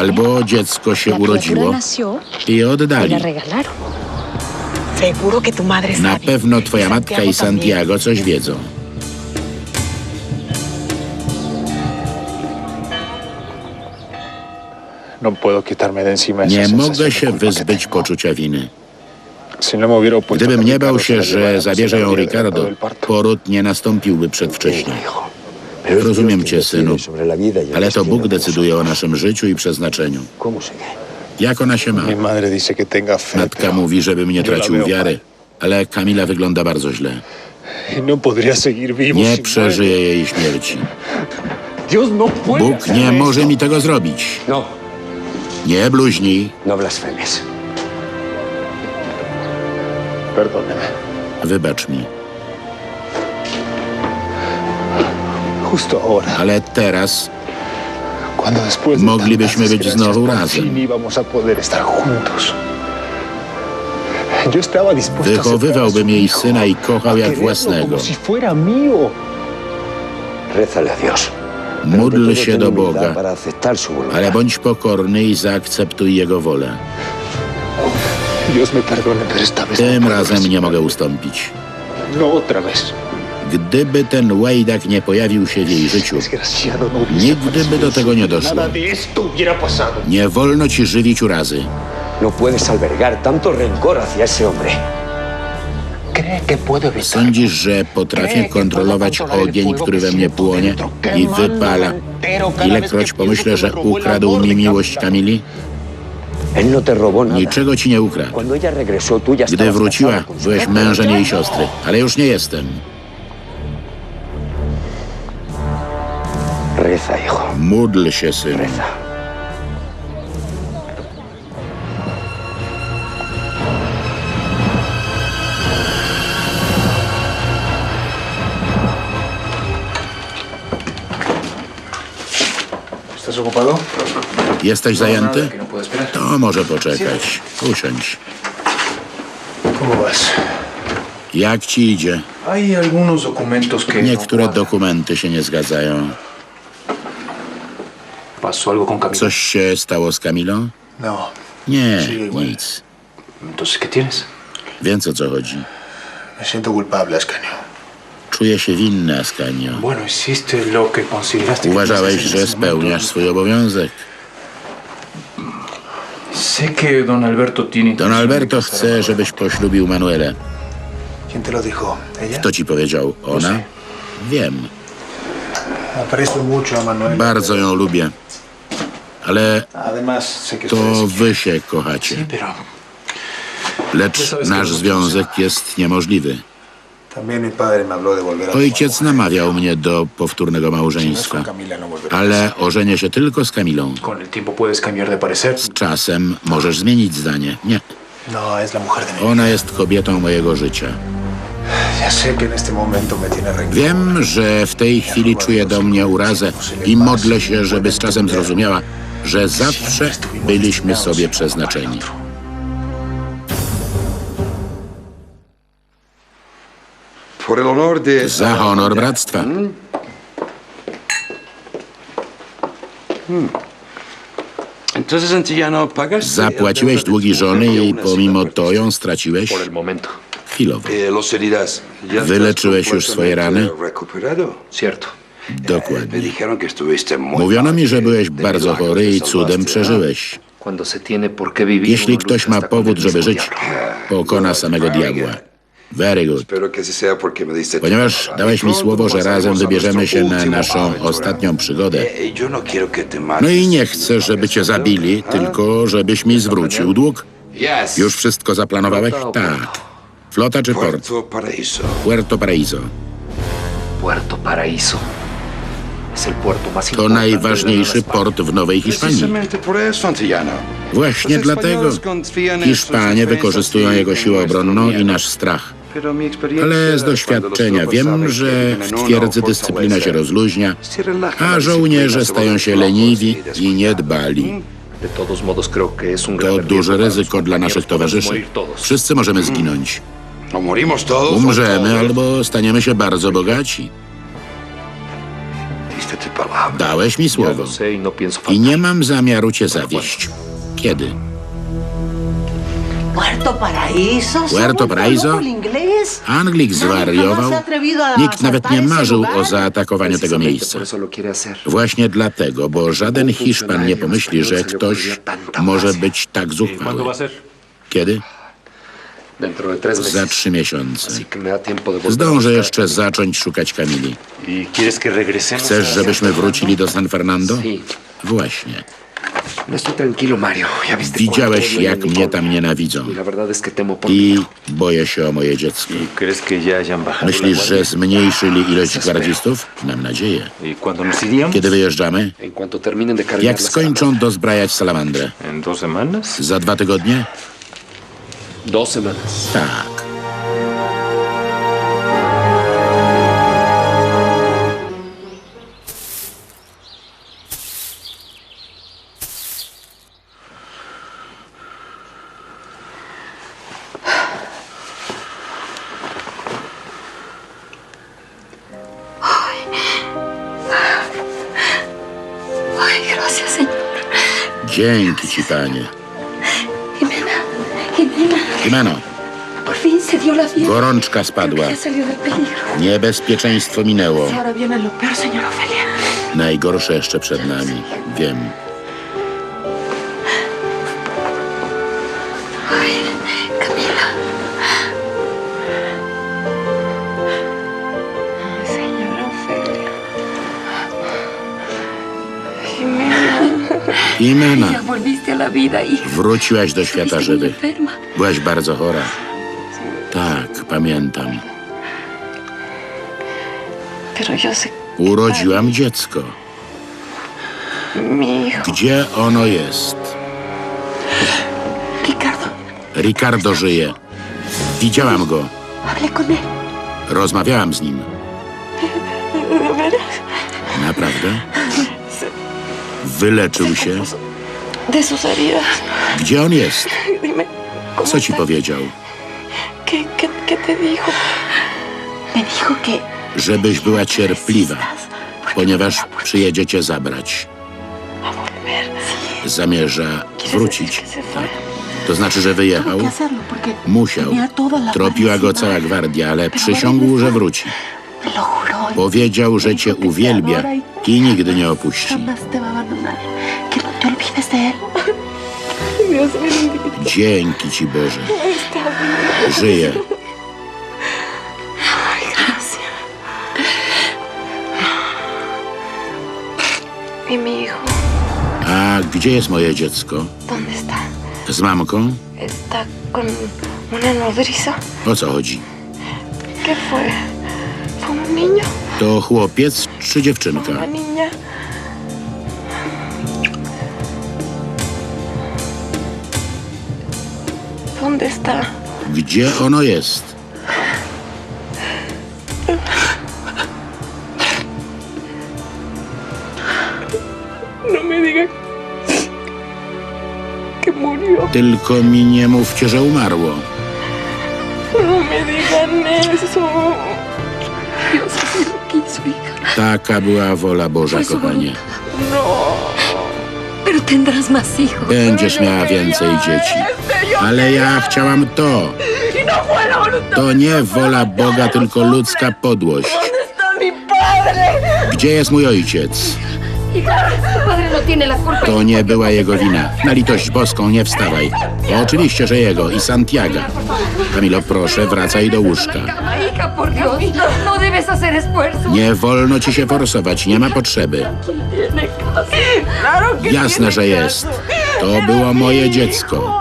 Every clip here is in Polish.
Albo dziecko się urodziło i je y oddali. madre Na pewno twoja Y matka i Santiago coś wiedzą. No Nie mogę się wyzbyć poczucia winy. No Gdybym nie bał się, że zabierze ją Ricardo, poród nie nastąpiłby przedwcześnie. Rozumiem cię, synu, ale to Bóg de decyduje o naszym życiu i przeznaczeniu. Jak ona się ma? Matka mówi, żebym nie tracił wiary, ale Kamila wygląda bardzo źle. Y no Nie przeżyje jej śmierci. no Bóg nie może mi tego zrobić. No, Nie bluźnij. Wybacz mi. Ale teraz Moglibyśmy być znowu razem. Wychowywałbym jej syna i kochał jak własnego. Módl się do Boga, ale bądź pokorny i zaakceptuj Jego wolę. Tym razem nie mogę ustąpić. No otra vez. Gdyby ten Wejdak nie pojawił się w jej życiu, Nigdy by do tego nie doszło. Nie wolno ci żywić urazy. No. Sądzisz, że potrafię kontrolować ogień, który we mnie płonie i wypala, ilekroć pomyślę, że ukradł mi miłość Kamili? No. Niczego ci nie ukradł. Gdy wróciła, byłeś mężem jej siostry, ale już nie jestem. Reza, hijo. Módl się, synu. Reza. Jesteś zajęty? No. To może poczekać. Usiądź. Jak ci idzie? No Niektóre cuadran. dokumenty się nie zgadzają. Coś się stało z Kamilą? No. Nie, nic. Entonces, ¿qué tienes? Więc o co chodzi? Me siento culpable, Ascanio. Czuję się winny, Ascanio. Bueno, hiciste lo que consideraste que Uważałeś, że spełniasz swój obowiązek. Sé que don Alberto chce, żebyś poślubił Manuelę. ¿Quién te lo dijo? ¿Ella? Kto ci powiedział? Ona? Wiem. Aprecio mucho a Manuel. Bardzo ją lubię. Ale to wy się kochacie. Lecz nasz związek jest niemożliwy. Ojciec namawiał mnie do powtórnego małżeństwa. No volverá. Ale ożenię się tylko z Kamilą. Z czasem możesz zmienić zdanie. Nie. No. Ona jest kobietą mojego życia. Wiem, że w tej chwili czuje do mnie urazę i modlę się, żeby z czasem zrozumiała, że zawsze byliśmy sobie przeznaczeni. Za honor bractwa. Antillano, ¿pagas? Zapłaciłeś długi żony i pomimo to ją straciłeś? Chwilowo. Eh, los heridas. ¿Ya Wyleczyłeś już swoje rany? cierto. Dokładnie. estuviste muy Mówiono mi, że byłeś bardzo chory i cudem salvaste, przeżyłeś. Jeśli ktoś ma powód, żeby żyć, pokona samego diabła. Very good. Ponieważ dałeś mi słowo, że razem wybierzemy się na naszą ostatnią przygodę. Yo no No i nie chcę, żeby cię zabili, tylko żebyś mi zwrócił dług. Już wszystko zaplanowałeś? Tak. Flota czy port? Puerto Paraíso. Puerto Paraíso. Puerto Paraíso. To najważniejszy port w Nowej Hiszpanii. Właśnie dlatego Hiszpanie wykorzystują y jego siłę obronną i nasz strach. Ale z doświadczenia wiem, że w twierdzy dyscyplina się rozluźnia, a żołnierze stają się flojos leniwi y i niedbali. To duże ryzyko dla naszych towarzyszy. Wszyscy możemy zginąć. Todos. o Umrzemy albo staniemy się bardzo bogaci. Dałeś mi słowo. y I nie mam zamiaru cię zawieść. Kiedy? Puerto Paraíso. Puerto Paraíso? Anglik zwariował. Nikt nawet nie marzył o zaatakowaniu tego miejsca. Właśnie dlatego, bo żaden Hiszpan nie pomyśli, że ktoś może być tak ¿Cuándo va zuchwały. ser? Kiedy? Za trzy miesiące. Zdążę jeszcze zacząć szukać Kamili. ¿Y? Chcesz, żebyśmy wrócili do San Fernando? Właśnie. Widziałeś, odio jak mnie tam nienawidzą. Y I boję się o moje dziecko. ¿Y Myślisz, że zmniejszyli ilość gwardzistów? Mam nadzieję. ¿Y? Kiedy wyjeżdżamy? Jak skończą dozbrajać salamandrę? Za dwa tygodnie? Armas. Dos semanas. Tak. Ay, gracias, Señor. Dzięki ci, panie. Jimena, Jimena, Jimeno, gorączka spadła. Niebezpieczeństwo minęło. Najgorsze jeszcze przed nami. Wiem. Jimena, wróciłaś do świata żywych. Byłaś bardzo chora. Tak, pamiętam. Urodziłam dziecko. Gdzie ono jest? Ricardo, Ricardo żyje. Widziałam go. Rozmawiałam z nim. Naprawdę? Wyleczył się. Gdzie on jest? Dime, ¿cómo Co ci powiedział? Żebyś była cierpliwa, ponieważ a przyjedzie cię zabrać. Zamierza ¿Quieres wrócić. fue? To znaczy, że wyjechał? Musiał. Tropiła go cała gwardia, ale przysiągł, że wróci. Powiedział, że cię uwielbia i nigdy nie opuści. Dzięki ci Boże. Está bien. Żyje. Ay, gracias. ¿Y mi hijo? A gdzie jest moje dziecko? Z mamką? O co chodzi? Niño? To chłopiec czy dziewczynka? ¿Una niña? ¿Dónde está? Gdzie ono jest? No me que murió. Tylko mi nie mówcie, że umarło. No me digan eso. Taka była wola Boża, kochanie. Pero tendrás más hijos. Będziesz miała więcej dzieci. Ale ja chciałam to. To nie wola Boga, tylko ludzka podłość. Gdzie jest mój ojciec? To nie była jego wina. Na litość boską nie wstawaj. Oczywiście, że jego i Santiago. Kamilo, proszę, wracaj do łóżka. Nie wolno ci się forsować, nie ma potrzeby. Jasne, że jest. To było moje dziecko.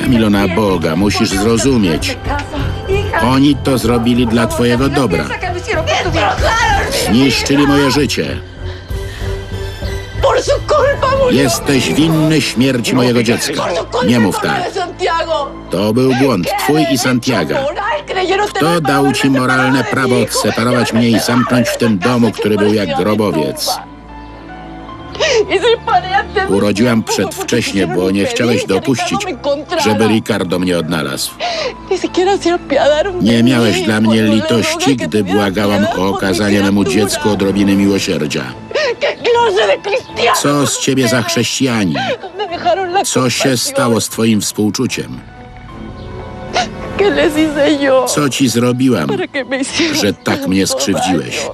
Camilo, na. Boga, musisz. Hija, Oni to zrobili dla twojego dobra. Zniszczyli moje życie. Jesteś winny śmierci mojego dziecka. Nie mów tak. To był błąd twój i Santiago. Kto dał ci moralne prawo odseparować mnie i zamknąć w tym domu, który był jak grobowiec? Urodziłam przedwcześnie, bo nie chciałeś dopuścić, żeby Ricardo mnie odnalazł. Nie miałeś dla mnie litości, gdy błagałam o okazanie memu dziecku odrobiny miłosierdzia. Co z ciebie za chrześcijanin? Co się stało z twoim współczuciem? Co ci zrobiłam, że tak mnie skrzywdziłeś?